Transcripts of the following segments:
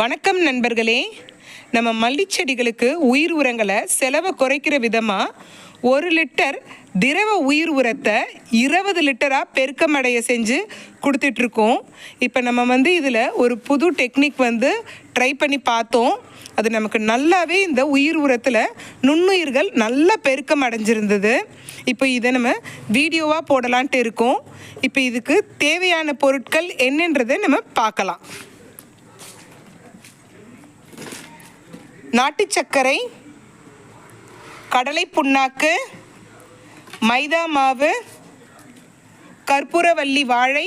வணக்கம் நண்பர்களே. நம்ம மல்லிச்செடிகளுக்கு உயிர் உரங்களை செலவை குறைக்கிற விதமாக ஒரு லிட்டர் திரவ உயிர் உரத்தை இருபது லிட்டராக பெருக்கமடைய செஞ்சு கொடுத்துட்ருக்கோம். இப்போ நம்ம வந்து இதில் ஒரு புது டெக்னிக் வந்து ட்ரை பண்ணி பார்த்தோம். அது நமக்கு நல்லாவே இந்த உயிர் உரத்தில் நுண்ணுயிர்கள் நல்லா பெருக்கம் அடைஞ்சிருந்தது இப்போ இதை நம்ம வீடியோவாக போடலான்ட்டு இருக்கோம். இப்போ இதுக்கு தேவையான பொருட்கள் என்னன்றதை நம்ம பார்க்கலாம். நாட்டு சர்க்கரை கடலை புண்ணாக்கு மைதா மாவு கற்பூரவல்லி வாழை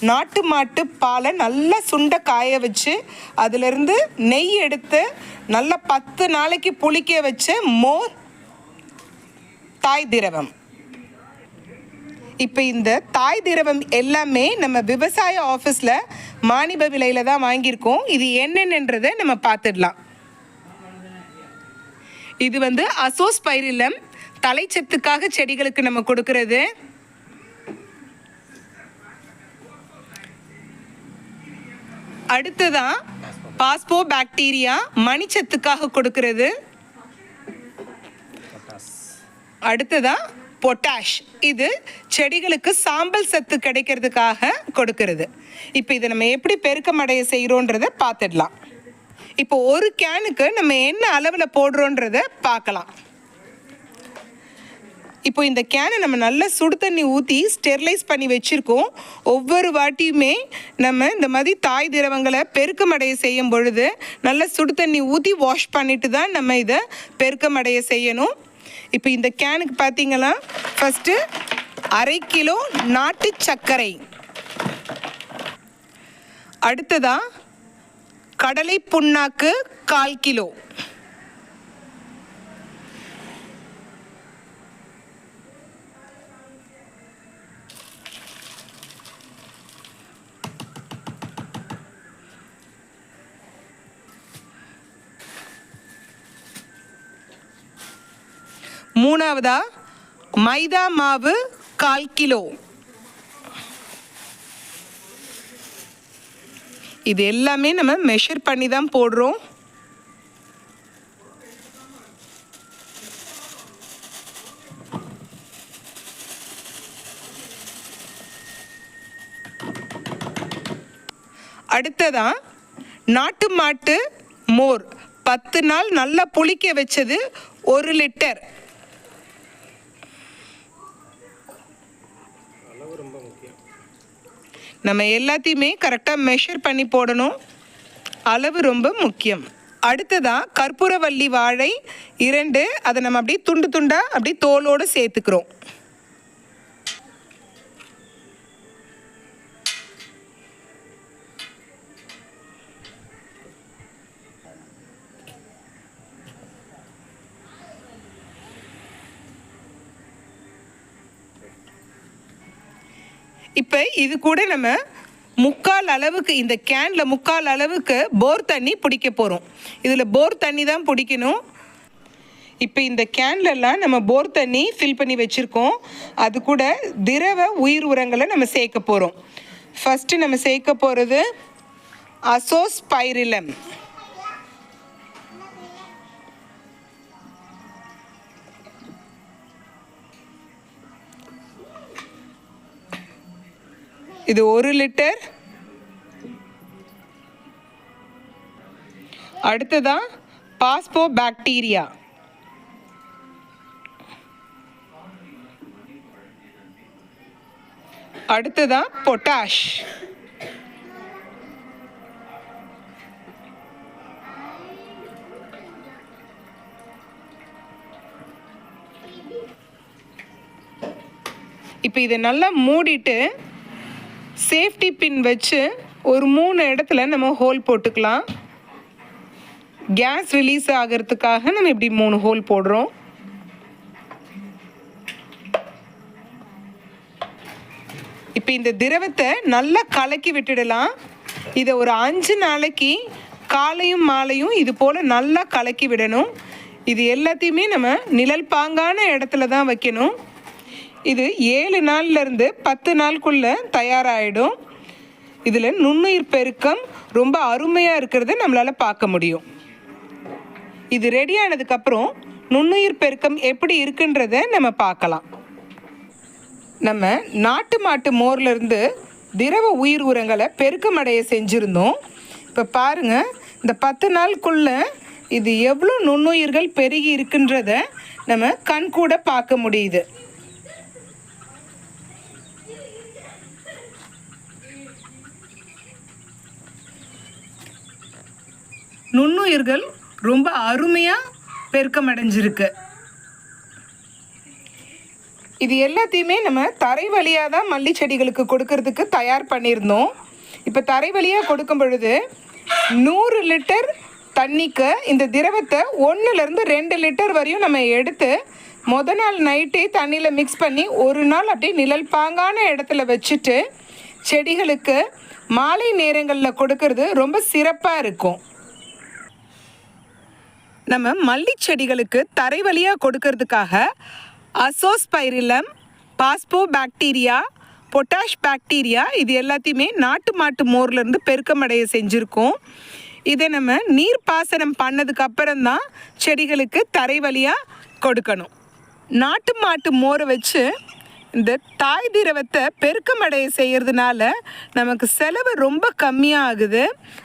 நாட்டு மாட்டு பாலை நல்லா சுண்டை காய வச்சு அதிலிருந்து நெய் எடுத்து நல்லா பத்து நாளைக்கு புளிக்க வச்ச மோர் தாய் திரவம். இப்போ இந்த தாய் திரவம் எல்லாமே நம்ம விவசாய ஆஃபீஸில் மானிப விலையில் தான் வாங்கியிருக்கோம். இது என்னென்னன்றதை நம்ம பார்த்துடலாம். இது வந்து அசோஸ் பைரிலம் தலைச்சத்துக்காக செடிகளுக்கு நம்ம கொடுக்கறது. அடுத்ததான் பாஸ்போ பாக்டீரியா மணிச்சத்துக்காக கொடுக்கறது. அடுத்ததா பொட்டாஷ் இது செடிகளுக்கு சாம்பல் சத்து கிடைக்கிறதுக்காக கொடுக்கறது. இப்போ இதை நம்ம எப்படி பெருக்கமடைய செய்கிறோன்றதை பார்த்துடலாம். இப்போ ஒரு கேனுக்கு நம்ம என்ன அளவில் போடுறோன்றதை பார்க்கலாம். இப்போ இந்த கேனை நம்ம நல்லா சுடு தண்ணி ஊற்றி ஸ்டெர்லைஸ் பண்ணி வச்சுருக்கோம். ஒவ்வொரு வாட்டியுமே நம்ம இந்த மாதிரி தாய் திரவங்களை பெருக்கமடைய செய்யும் பொழுது நல்லா சுடு தண்ணி ஊற்றி வாஷ் பண்ணிட்டு தான் நம்ம இதை பெருக்கமடைய செய்யணும். இப்போ இந்த கேனுக்கு பார்த்தீங்கன்னா ஃபஸ்ட்டு அரை கிலோ நாட்டு சர்க்கரை. அடுத்ததா கடலை புண்ணாக்கு கால் கிலோ. மூணாவதா? மைதா மாவு கால் கிலோ. இது எல்லாமே நம்ம மெஷர் பண்ணி தான் போடுறோம். அடுத்ததா நாட்டு மாட்டு மோர். பத்து நாள் நல்லா புளிக்க வச்சது ஒரு லிட்டர். நம்ம எல்லாத்தையுமே கரெக்டாக மெஷர் பண்ணி போடணும். அளவு ரொம்ப முக்கியம். அடுத்ததாக கற்பூரவல்லி வாழை இரண்டு அதை நம்ம அப்படியே துண்டு துண்டாக அப்படியே தோலோடு சேர்த்துக்கிறோம். இப்போ இது கூட நம்ம முக்கால் அளவுக்கு இந்த கேனில் முக்கால் அளவுக்கு போர் தண்ணி பிடிக்க போகிறோம் இதில் போர் தண்ணி தான் பிடிக்கணும். இப்போ இந்த கேன்லலாம் நம்ம போர் தண்ணி ஃபில் பண்ணி வச்சுருக்கோம். அது கூட திரவ உயிர் உரங்களை நம்ம சேர்க்க போகிறோம் ஃபஸ்ட்டு நம்ம சேர்க்க போகிறது அசோஸ் இது ஒரு லிட்டர் அடுத்ததான் பாஸ்போ பாக்டீரியா அடுத்ததான் பொட்டாஷ். இப்போ இதை நல்லா மூடிட்டு சேஃப்டி பின் வச்சு ஒரு மூணு இடத்துல நம்ம ஹோல் போட்டுக்கலாம். கேஸ் ரிலீஸ் ஆகிறதுக்காக நம்ம இப்படி மூணு ஹோல் போடுறோம். இப்போ இந்த திரவத்தை நல்லா கலக்கி விட்டுடலாம். இதை ஒரு அஞ்சு நாளைக்கு காலையும் மாலையும் இது போல் நல்லா கலக்கி விடணும். இது எல்லாத்தையுமே நம்ம நிழல் பாங்கான இடத்துல தான் வைக்கணும். இது ஏழு நாள்லேருந்து பத்து நாளுக்குள்ளே தயாராகிடும் இதில் நுண்ணுயிர் பெருக்கம் ரொம்ப அருமையாக இருக்கிறத நம்மளால் பார்க்க முடியும். இது ரெடி ஆனதுக்கப்புறம் நுண்ணுயிர் பெருக்கம் எப்படி இருக்குன்றத நம்ம பார்க்கலாம். நம்ம நாட்டு மாட்டு மோர்லேருந்து திரவ உயிர் உரங்களை பெருக்கமடைய செஞ்சுருந்தோம். இப்போ பாருங்கள் இந்த பத்து நாளுக்குள்ள இது எவ்வளோ நுண்ணுயிர்கள் பெருகி இருக்குன்றத நம்ம கண் கூட பார்க்க முடியுது. நுண்ணுயிர்கள் ரொம்ப அருமையாக பெருக்கமடைஞ்சிருக்கு. இது எல்லாத்தையுமே நம்ம தரை வழியாக தான் மல்லி செடிகளுக்கு கொடுக்கறதுக்கு தயார் பண்ணியிருந்தோம். இப்போ தரை வழியாக கொடுக்கும் பொழுது நூறு லிட்டர் தண்ணிக்கு இந்த திரவத்தை ஒன்றுலேருந்து ரெண்டு லிட்டர் வரையும் நம்ம எடுத்து முத நாள் நைட்டே தண்ணியில் மிக்ஸ் பண்ணி ஒரு நாள் அப்படியே நிழல் பாங்கான இடத்துல வச்சுட்டு செடிகளுக்கு மாலை நேரங்களில் கொடுக்கறது ரொம்ப சிறப்பாக இருக்கும். நம்ம மல்லி செடிகளுக்கு தரை வழியாக கொடுக்கறதுக்காக azospirillum phospho bacteria potash bacteria இது எல்லாத்தையுமே நாட்டு மாட்டு மோர்லேருந்து பெருக்கமடைய செஞ்சுருக்கோம். இதை நம்ம நீர் பாசனம் பண்ணதுக்கு அப்புறம் தான் செடிகளுக்கு தரை வழியாக கொடுக்கணும். நாட்டு மாட்டு மோரை வச்சு இந்த தாய் திரவத்தை பெருக்கமடைய செய்கிறதுனால நமக்கு செலவு ரொம்ப கம்மியாக ஆகுது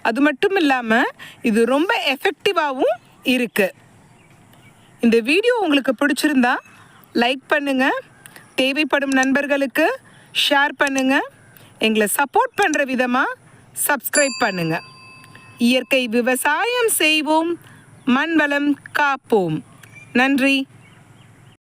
அது மட்டும் இல்லாமல் இது ரொம்ப எஃபெக்டிவாகவும் இருக்குது இந்த வீடியோ உங்களுக்கு பிடிச்சிருந்தா லைக் பண்ணுங்கள் தேவைப்படும் நண்பர்களுக்கு ஷேர் பண்ணுங்கள் எங்களை சப்போர்ட் பண்ணுற விதமாக சப்ஸ்கிரைப் பண்ணுங்கள் இயற்கை விவசாயம் செய்வோம் மண் வளம் காப்போம். நன்றி.